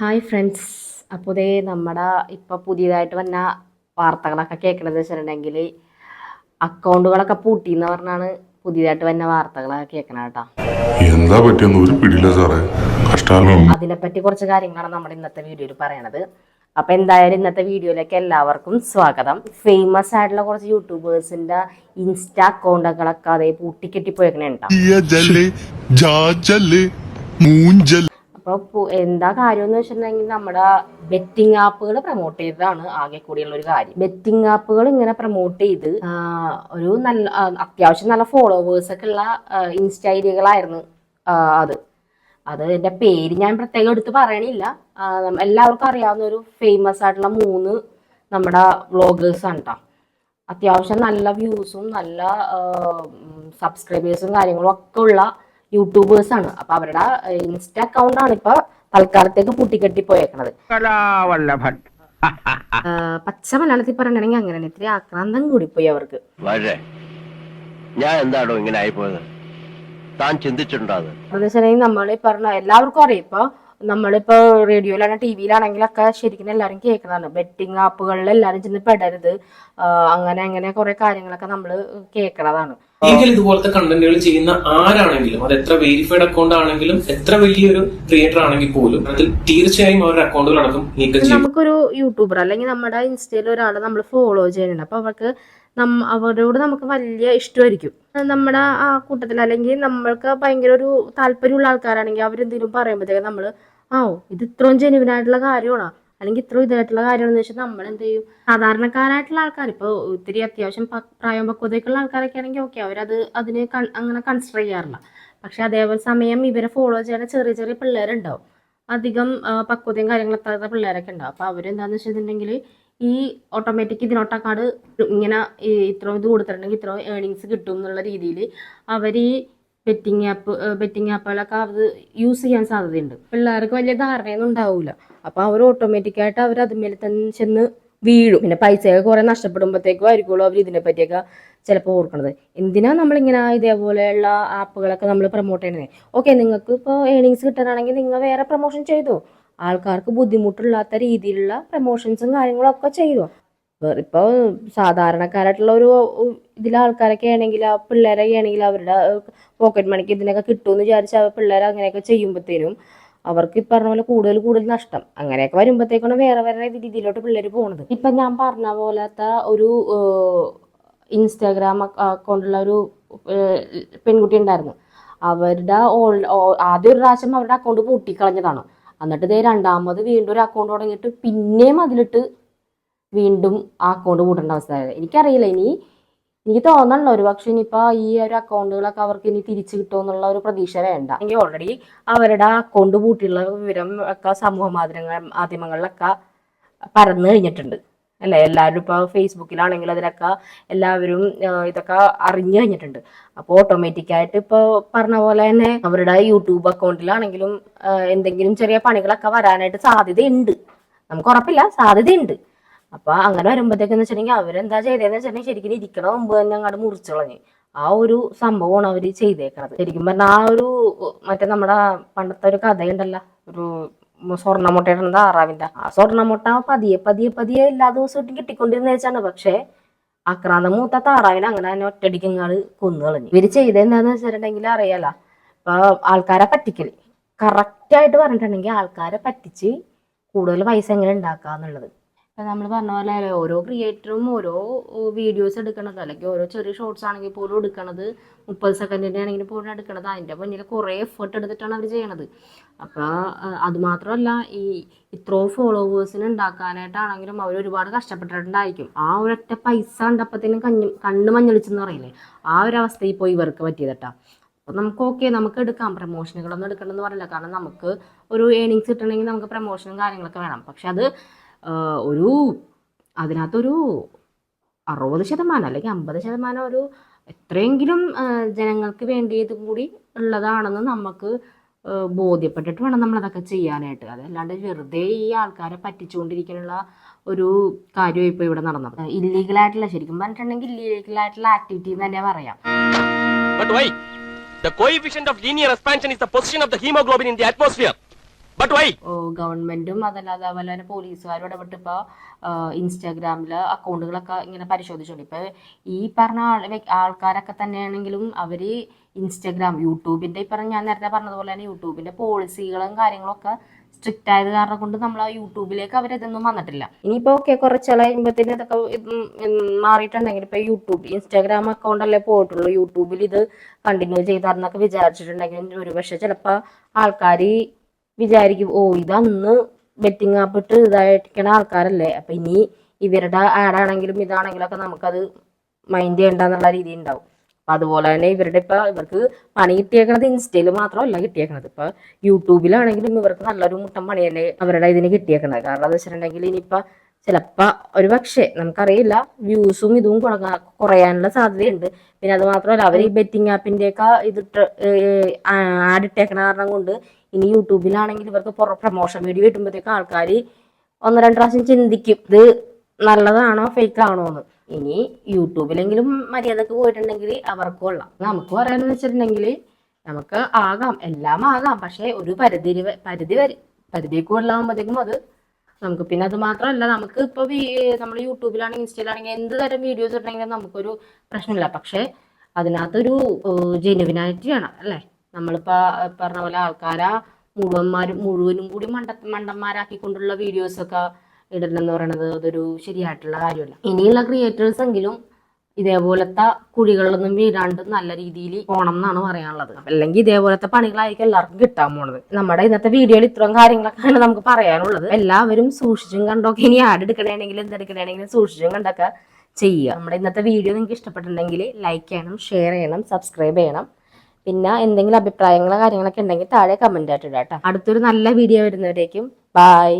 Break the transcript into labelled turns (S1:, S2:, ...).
S1: Hi friends അപ്പോൾ ഇതേ നമ്മുടെ ഇപ്പോൾ പുതിയതായിട്ട് വന്ന വാർത്തകളൊക്കെ കേൾക്കണമെന്ന് വെച്ചിട്ടുണ്ടെങ്കിൽ അക്കൗണ്ടുകളൊക്കെ പൂട്ടി എന്ന് പറഞ്ഞാണ് പുതിയതായിട്ട് വന്ന വാർത്തകളൊക്കെ കേൾക്കണം കേട്ടോ.
S2: എന്താ പറ്റിയെന്ന് ഒരു പിടിയില്ല സാറേ.
S1: അതിനെപ്പറ്റി കുറച്ച് കാര്യങ്ങളാണ് നമ്മുടെ ഇന്നത്തെ വീഡിയോയിൽ പറയണത്. അപ്പോൾ എന്തായാലും ഇന്നത്തെ വീഡിയോയിലേക്ക് എല്ലാവർക്കും സ്വാഗതം. ഫേമസ് ആയിട്ടുള്ള കുറച്ച് യൂട്യൂബേഴ്സിന്റെ ഇൻസ്റ്റ അക്കൗണ്ടുകളൊക്കെ അതേ പൂട്ടിക്കെട്ടിപ്പോയേക്കണേ കേട്ടോ
S3: ഉണ്ടാവും
S1: അപ്പോൾ എന്താ കാര്യം എന്ന് വെച്ചിട്ടുണ്ടെങ്കിൽ നമ്മുടെ ബെറ്റിംഗ് ആപ്പുകൾ പ്രൊമോട്ട് ചെയ്തതാണ് ആകെ കൂടിയുള്ള ഒരു കാര്യം. ബെറ്റിംഗ് ആപ്പുകൾ ഇങ്ങനെ പ്രൊമോട്ട് ചെയ്ത് ഒരു നല്ല അത്യാവശ്യം നല്ല ഫോളോവേഴ്സ് ഒക്കെ ഉള്ള ഇൻസ്റ്റ ഐഡിയകളായിരുന്നു അത്. അത് എന്റെ പേര് ഞാൻ പ്രത്യേകം എടുത്ത് പറയണില്ല. എല്ലാവർക്കും അറിയാവുന്ന ഒരു ഫേമസ് ആയിട്ടുള്ള മൂന്ന് നമ്മുടെ വ്ളോഗേഴ്സ് ആണ് കേട്ടോ അത്യാവശ്യം നല്ല വ്യൂസും നല്ല സബ്സ്ക്രൈബേഴ്സും കാര്യങ്ങളും ഒക്കെ ഉള്ള യൂട്യൂബേഴ്സ് ആണ് അപ്പൊ അവരുടെ ഇൻസ്റ്റ അക്കൗണ്ട് ആണ് ഇപ്പൊ തൽക്കാലത്തേക്ക് പൂട്ടിക്കെട്ടി പോയേക്കണത്
S4: കലാവല്ലഭൻ.
S1: പച്ച മലയാളത്തിൽ പറയണെങ്കിൽ അങ്ങനെ ഇത്തിരി ആക്രാന്തം കൂടിപ്പോയി അവർക്ക്.
S5: ഞാൻ എന്താണോ ഇങ്ങനെ ആയിപ്പോയത്? താൻ ചിന്തിച്ചിട്ടുണ്ടോ
S1: വെച്ചിട്ടുണ്ടെങ്കിൽ നമ്മൾ പറഞ്ഞ എല്ലാവർക്കും അറിയാം. ഇപ്പൊ നമ്മളിപ്പോ റേഡിയോയിലാണെങ്കിൽ ടി വിയിലാണെങ്കിലൊക്കെ ശരിക്കും എല്ലാവരും കേൾക്കുന്നതാണ്. ബെറ്റിംഗ് ആപ്പുകളിൽ എല്ലാവരും ചെന്ന് പെടരുത്. അങ്ങനെ അങ്ങനെ കുറെ കാര്യങ്ങളൊക്കെ നമ്മൾ കേൾക്കണതാണ്.
S6: എങ്കിൽ ഇതുപോലത്തെ കണ്ടന്റുകൾ ചെയ്യുന്ന ആരാണെങ്കിലും അത് എത്ര വെരിഫൈഡ് അക്കൗണ്ട് ആണെങ്കിലും എത്ര വലിയൊരു ക്രിയേറ്റർ ആണെങ്കിൽ പോലും അതിൽ തീർച്ചയായും അവരുടെ അക്കൗണ്ടുകൾ അടക്കം നീക്കം ചെയ്യും.
S1: നമുക്കൊരു യൂട്യൂബർ അല്ലെങ്കിൽ നമ്മുടെ ഇൻസ്റ്റയിൽ ഒരാളെ നമ്മൾ ഫോളോ ചെയ്യുന്നുണ്ട്. അപ്പൊ അവർക്ക് അവരോട് നമുക്ക് വലിയ ഇഷ്ടമായിരിക്കും. നമ്മുടെ ആ കൂട്ടത്തിൽ അല്ലെങ്കിൽ നമ്മൾക്ക് ഭയങ്കര ഒരു താല്പര്യമുള്ള ആൾക്കാരാണെങ്കിൽ അവരെന്തെങ്കിലും പറയുമ്പോഴത്തേക്ക് നമ്മൾ ആ ഇത് ഇത്രയും ജെനുവിനായിട്ടുള്ള കാര്യമാണോ? അല്ലെങ്കിൽ ഇത്രയും ഇതായിട്ടുള്ള കാര്യമാണെന്ന് വെച്ചാൽ നമ്മൾ എന്ത് ചെയ്യും സാധാരണക്കാരായിട്ടുള്ള ആൾക്കാർ ഇപ്പോൾ ഒത്തിരി അത്യാവശ്യം പ്രായം പക്വതയൊക്കെയുള്ള ആൾക്കാരൊക്കെ ആണെങ്കിൽ ഓക്കെ അവരത് അതിന് അങ്ങനെ കൺസിഡർ ചെയ്യാറില്ല. പക്ഷെ അതേപോലെ സമയം ഇവരെ ഫോളോ ചെയ്യുന്ന ചെറിയ ചെറിയ പിള്ളേരുണ്ടാവും. അധികം പക്വതയും കാര്യങ്ങളും എത്താത്ത പിള്ളേരൊക്കെ ഉണ്ടാവും. അപ്പോൾ അവരെന്താന്ന് വെച്ചിട്ടുണ്ടെങ്കിൽ ഈ ഓട്ടോമാറ്റിക് ഇതിനോട്ടക്കാട് ഇങ്ങനെ ഇത്രയും ഇത് കൊടുത്തിട്ടുണ്ടെങ്കിൽ ഇത്രയും ഏണിങ്സ് കിട്ടും എന്നുള്ള രീതിയിൽ അവർ ഈ ബെറ്റിംഗ് ആപ്പ് ബെറ്റിംഗ് ആപ്പുകളൊക്കെ അവർ യൂസ് ചെയ്യാൻ സാധ്യതയുണ്ട്. പിള്ളേർക്ക് വലിയ ധാരണയൊന്നും ഉണ്ടാവില്ല അപ്പോൾ അവർ ഓട്ടോമാറ്റിക്കായിട്ട് അവർ അതുമേലെ തന്നെ ചെന്ന് വീഴും. പിന്നെ പൈസയൊക്കെ കുറേ നഷ്ടപ്പെടുമ്പോഴത്തേക്കും ആയിരിക്കുമല്ലോ അവർ ഇതിനെ പറ്റിയൊക്കെ ചിലപ്പോൾ ഓർക്കുന്നത് എന്തിനാ നമ്മളിങ്ങനെ ഇതേപോലെയുള്ള ആപ്പുകളൊക്കെ നമ്മൾ പ്രൊമോട്ട് ചെയ്യണത് ഓക്കെ നിങ്ങൾക്ക് ഇപ്പോൾ ഏണിങ്സ് കിട്ടാനാണെങ്കിൽ നിങ്ങൾ വേറെ പ്രൊമോഷൻ ചെയ്തു? ആൾക്കാർക്ക് ബുദ്ധിമുട്ടില്ലാത്ത രീതിയിലുള്ള പ്രൊമോഷൻസും കാര്യങ്ങളും ഒക്കെ ചെയ്തോ? ഇപ്പോൾ സാധാരണക്കാരായിട്ടുള്ള ഒരു ഇതിലെ ആൾക്കാരൊക്കെ ആണെങ്കിൽ ആ പിള്ളേരൊക്കെ ആണെങ്കിൽ അവരുടെ പോക്കറ്റ് മണിക്ക് ഇതിനൊക്കെ കിട്ടുമെന്ന് വിചാരിച്ച് ആ പിള്ളേർ അങ്ങനെയൊക്കെ ചെയ്യുമ്പോഴത്തേനും അവർക്ക് ഈ പറഞ്ഞ പോലെ കൂടുതൽ കൂടുതൽ നഷ്ടം. അങ്ങനെയൊക്കെ വരുമ്പോഴത്തേക്കാണ് വേറെ വേറെ രീതിയിലോട്ട് പിള്ളേർ പോകുന്നത് ഇപ്പം ഞാൻ പറഞ്ഞ പോലത്തെ ഒരു ഇൻസ്റ്റാഗ്രാം അക്കൗണ്ടുള്ള ഒരു പെൺകുട്ടി ഉണ്ടായിരുന്നു. അവരുടെ ഓൾ ആദ്യ ഒരു പ്രാവശ്യം അവരുടെ അക്കൗണ്ട് പൂട്ടിക്കളഞ്ഞതാണ്. എന്നിട്ട് ഇതേ രണ്ടാമത് വീണ്ടും ഒരു അക്കൗണ്ട് തുടങ്ങിയിട്ട് പിന്നെയും അതിലിട്ട് വീണ്ടും ആ അക്കൗണ്ട് പൂട്ടേണ്ട അവസ്ഥയായത്. എനിക്കറിയില്ല. ഇനി എനിക്ക് തോന്നണല്ലോ ഒരു പക്ഷെ ഇനിയിപ്പോൾ ഈ ഒരു അക്കൗണ്ടുകളൊക്കെ അവർക്ക് ഇനി തിരിച്ചു കിട്ടുമെന്നുള്ള ഒരു പ്രതീക്ഷ വേണ്ട. എങ്കിൽ ഓൾറെഡി അവരുടെ അക്കൗണ്ട് പൂട്ടിയുള്ള വിവരം ഒക്കെ സമൂഹ മാധ്യമങ്ങൾ മാധ്യമങ്ങളിലൊക്കെ പരന്നു കഴിഞ്ഞിട്ടുണ്ട്. അല്ലേ? എല്ലാവരും ഇപ്പോൾ ഫേസ്ബുക്കിലാണെങ്കിൽ അതിലൊക്കെ എല്ലാവരും ഇതൊക്കെ അറിഞ്ഞു കഴിഞ്ഞിട്ടുണ്ട്. അപ്പോൾ ഓട്ടോമാറ്റിക്കായിട്ട് ഇപ്പോൾ പറഞ്ഞ പോലെ തന്നെ അവരുടെ യൂട്യൂബ് അക്കൗണ്ടിലാണെങ്കിലും എന്തെങ്കിലും ചെറിയ പണികളൊക്കെ വരാനായിട്ട് സാധ്യതയുണ്ട്. നമുക്ക് ഉറപ്പില്ല. സാധ്യതയുണ്ട്. അപ്പൊ അങ്ങനെ വരുമ്പോഴത്തേക്കെന്ന് വെച്ചിട്ടുണ്ടെങ്കിൽ അവരെന്താ ചെയ്തതെന്ന് വെച്ചിട്ടുണ്ടെങ്കിൽ ശരിക്കും ഇരിക്കണ മുമ്പ് തന്നെ അങ്ങോട്ട് മുറിച്ചു ആ ഒരു സംഭവമാണ് അവർ ചെയ്തേക്കുന്നത് ശരിക്കും പറഞ്ഞാൽ ആ ഒരു മറ്റേ നമ്മുടെ പണ്ടത്തെ ഒരു കഥയുണ്ടല്ലോ. ഒരു സ്വർണമുട്ടയുടെ താറാവിന്റെ ആ സ്വർണമുട്ട പതിയെ പതിയെ പതിയെ എല്ലാ ദിവസവും കിട്ടിക്കൊണ്ടിരുന്ന വെച്ചാണ്. പക്ഷേ അക്രാന്ത മൂത്ത താറാവിനെ അങ്ങനെ തന്നെ ഒറ്റടിക്ക് ഇങ്ങാട് കൊന്നു കളഞ്ഞു. ഇവർ ചെയ്തെന്താന്ന് വെച്ചിട്ടുണ്ടെങ്കിൽ അറിയാല. ഇപ്പൊ ആൾക്കാരെ പറ്റിക്കൽ. കറക്റ്റ് ആയിട്ട് പറഞ്ഞിട്ടുണ്ടെങ്കിൽ ആൾക്കാരെ പറ്റിച്ച് കൂടുതൽ പൈസ എങ്ങനെ ഉണ്ടാക്കാന്നുള്ളത്. ഇപ്പൊ നമ്മൾ പറഞ്ഞ പോലെ ഓരോ ക്രിയേറ്ററും ഓരോ വീഡിയോസ് എടുക്കണത്. അല്ലെങ്കിൽ ഓരോ ചെറിയ ഷോർട്സ് ആണെങ്കിൽ പോലും എടുക്കണത്. മുപ്പത് സെക്കൻഡിന്റെ ആണെങ്കിൽ പോലും എടുക്കണത്. അതിന്റെ മുന്നിൽ കുറേ എഫേർട്ട് എടുത്തിട്ടാണ് അവർ ചെയ്യണത്. അപ്പോൾ അതുമാത്രമല്ല ഈ ഇത്രയും ഫോളോവേഴ്സിന് ഉണ്ടാക്കാനായിട്ടാണെങ്കിലും അവർ ഒരുപാട് കഷ്ടപ്പെട്ടിട്ടുണ്ടായിരിക്കും. ആ ഒരൊറ്റ പൈസ കണ്ടപ്പത്തേനും കഞ്ഞ് കണ്ണ് മഞ്ഞളിച്ചെന്ന് പറയില്ലേ? ആ ഒരു അവസ്ഥയിൽ പോയി ഇവർക്ക് പറ്റിയതട്ടാ അപ്പം നമുക്ക് ഓക്കെ നമുക്ക് എടുക്കാം. പ്രമോഷനുകളൊന്നും എടുക്കണമെന്ന് പറയില്ല കാരണം നമുക്ക് ഒരു ഏണിങ്സ് കിട്ടണമെങ്കിൽ നമുക്ക് പ്രമോഷനും കാര്യങ്ങളൊക്കെ വേണം. പക്ഷെ അത് ഒരു അതിനകത്തൊരു അറുപത് ശതമാനം അല്ലെങ്കിൽ അമ്പത് ശതമാനം ഒരു എത്രയെങ്കിലും ജനങ്ങൾക്ക് വേണ്ടിയതും കൂടി ഉള്ളതാണെന്ന് നമുക്ക് ബോധ്യപ്പെട്ടിട്ട് വേണം നമ്മളതൊക്കെ ചെയ്യാനായിട്ട് അതല്ലാണ്ട് വെറുതെ ഈ ആൾക്കാരെ പറ്റിച്ചുകൊണ്ടിരിക്കാനുള്ള ഒരു കാര്യം ഇപ്പോൾ ഇവിടെ നടന്നത് ഇല്ലീഗലായിട്ടുള്ള ശരിക്കും പറഞ്ഞിട്ടുണ്ടെങ്കിൽ ഇല്ലീഗലായിട്ടുള്ള ആക്ടിവിറ്റി എന്ന് തന്നെ പറയാം?
S5: The coefficient of linear expansion is the position of the hemoglobin in the atmosphere.
S1: ഗവൺമെന്റും അതല്ലാതെ അതുപോലെ തന്നെ പോലീസുകാരും ഇടപെട്ട് ഇപ്പൊ ഇൻസ്റ്റാഗ്രാമിൽ അക്കൗണ്ടുകളൊക്കെ ഇങ്ങനെ പരിശോധിച്ചോണ്ട് ഇപ്പൊ ഈ പറഞ്ഞ ആൾക്കാരൊക്കെ തന്നെയാണെങ്കിലും അവർ ഇൻസ്റ്റാഗ്രാം യൂട്യൂബിന്റെ ഇപ്പൊ ഞാൻ നേരത്തെ പറഞ്ഞതുപോലെ തന്നെ യൂട്യൂബിന്റെ പോളിസികളും കാര്യങ്ങളൊക്കെ സ്ട്രിക്റ്റ് ആയത് കാരണം കൊണ്ട് നമ്മൾ ആ യൂട്യൂബിലേക്ക് അവർ ഇതൊന്നും വന്നിട്ടില്ല. ഇനിയിപ്പോ ഓക്കെ കുറച്ചാൾ കഴിയുമ്പോഴത്തേന് ഇതൊക്കെ മാറിയിട്ടുണ്ടെങ്കിൽ ഇപ്പൊ യൂട്യൂബ് ഇൻസ്റ്റാഗ്രാം അക്കൗണ്ട് അല്ലേ പോയിട്ടുള്ളൂ. യൂട്യൂബിൽ ഇത് കണ്ടിന്യൂ ചെയ്താർന്നൊക്കെ വിചാരിച്ചിട്ടുണ്ടെങ്കിൽ ഒരുപക്ഷെ ചിലപ്പോൾ ആൾക്കാർ വിചാരിക്കും ഓ ഇതന്ന് ബെറ്റിംഗ് ആപ്പിട്ട് ഇതായിട്ടിരിക്കണ ആൾക്കാരല്ലേ? അപ്പൊ ഇനി ഇവരുടെ ആഡാണെങ്കിലും ഇതാണെങ്കിലും ഒക്കെ നമുക്കത് മൈൻഡ് ചെയ്യണ്ടെന്നുള്ള രീതി ഉണ്ടാവും അപ്പൊ അതുപോലെ തന്നെ ഇവരുടെ ഇപ്പൊ ഇവർക്ക് പണി കിട്ടിയേക്കണത് ഇൻസ്റ്റയിൽ മാത്രമല്ല കിട്ടിയേക്കണത്. ഇപ്പൊ യൂട്യൂബിലാണെങ്കിലും ഇവർക്ക് നല്ലൊരു മുട്ടം പണി തന്നെ അവരുടെ ഇതിന് കിട്ടിയേക്കണത്. കാരണം എന്താ വെച്ചിട്ടുണ്ടെങ്കിൽ ഇനിയിപ്പൊ ചിലപ്പോ ഒരു പക്ഷേ നമുക്കറിയില്ല വ്യൂസും ഇതും കുറയാനുള്ള സാധ്യതയുണ്ട്. പിന്നെ അത് മാത്രമല്ല അവർ ഈ ബെറ്റിംഗ് ആപ്പിന്റെ ഒക്കെ ഇതിട്ട് ആഡ് ഇട്ടേക്കണ കാരണം കൊണ്ട് ഇനി യൂട്യൂബിലാണെങ്കിൽ ഇവർക്ക് പ്രൊമോഷൻ വീഡിയോ കിട്ടുമ്പോഴത്തേക്ക് ആൾക്കാർ ഒന്ന് രണ്ട് പ്രാവശ്യം ചിന്തിക്കും ഇത് നല്ലതാണോ ഫേക്ക് ആണോ എന്ന്. ഇനി യൂട്യൂബിലെങ്കിലും മര്യാദയ്ക്ക് പോയിട്ടുണ്ടെങ്കിൽ അവർക്ക് കൊള്ളാം. നമുക്ക് പറയാന്ന് വെച്ചിട്ടുണ്ടെങ്കിൽ നമുക്ക് ആകാം എല്ലാം ആകാം. പക്ഷെ ഒരു പരിധി പരിധി വരെ പരിധി കൂടുതലാകുമ്പോഴത്തേക്കും അത് നമുക്ക്. പിന്നെ അത് മാത്രമല്ല നമുക്ക് ഇപ്പോൾ നമ്മൾ യൂട്യൂബിലാണെങ്കിൽ ഇൻസ്റ്റയിലാണെങ്കിൽ എന്ത് തരം വീഡിയോസ് ഇടണമെങ്കിലും നമുക്കൊരു പ്രശ്നമില്ല. പക്ഷെ അതിനകത്തൊരു ജെനുവിനാലിറ്റി വേണം അല്ലേ? നമ്മളിപ്പോ പറഞ്ഞ പോലെ ആൾക്കാരാ മുഴുവന്മാരും മുഴുവനും കൂടി മണ്ട മണ്ടന്മാരാക്കിക്കൊണ്ടുള്ള വീഡിയോസ് ഒക്കെ ഇടണമെന്ന് പറയണത് അതൊരു ശരിയായിട്ടുള്ള കാര്യമല്ല. ഇനിയുള്ള ക്രിയേറ്റേഴ്സ് എങ്കിലും ഇതേപോലത്തെ കുഴികളിലൊന്നും വീഴാണ്ട് നല്ല രീതിയിൽ പോകണം എന്നാണ് പറയാനുള്ളത്. അല്ലെങ്കിൽ ഇതേപോലത്തെ പണികളായിരിക്കും എല്ലാവർക്കും കിട്ടാൻ പോണത്. നമ്മുടെ ഇന്നത്തെ വീഡിയോയിൽ ഇത്രയും കാര്യങ്ങളൊക്കെയാണ് നമുക്ക് പറയാനുള്ളത്. എല്ലാവരും സൂക്ഷിച്ചും കണ്ടൊക്കെ ഇനി ആഡ് എടുക്കണമെങ്കിലും എന്തെടുക്കണമെങ്കിലും സൂക്ഷിച്ചും കണ്ടൊക്കെ ചെയ്യുക. നമ്മുടെ ഇന്നത്തെ വീഡിയോ നിങ്ങൾക്ക് ഇഷ്ടപ്പെട്ടിട്ടുണ്ടെങ്കിൽ ലൈക്ക് ചെയ്യണം ഷെയർ ചെയ്യണം സബ്സ്ക്രൈബ് ചെയ്യണം. പിന്നെ എന്തെങ്കിലും അഭിപ്രായങ്ങളോ കാര്യങ്ങളൊക്കെ ഉണ്ടെങ്കിൽ താഴെ കമന്റ് ആയിട്ട് ഇടാം അടുത്തൊരു നല്ല വീഡിയോ വരുന്നവരേക്കും ബൈ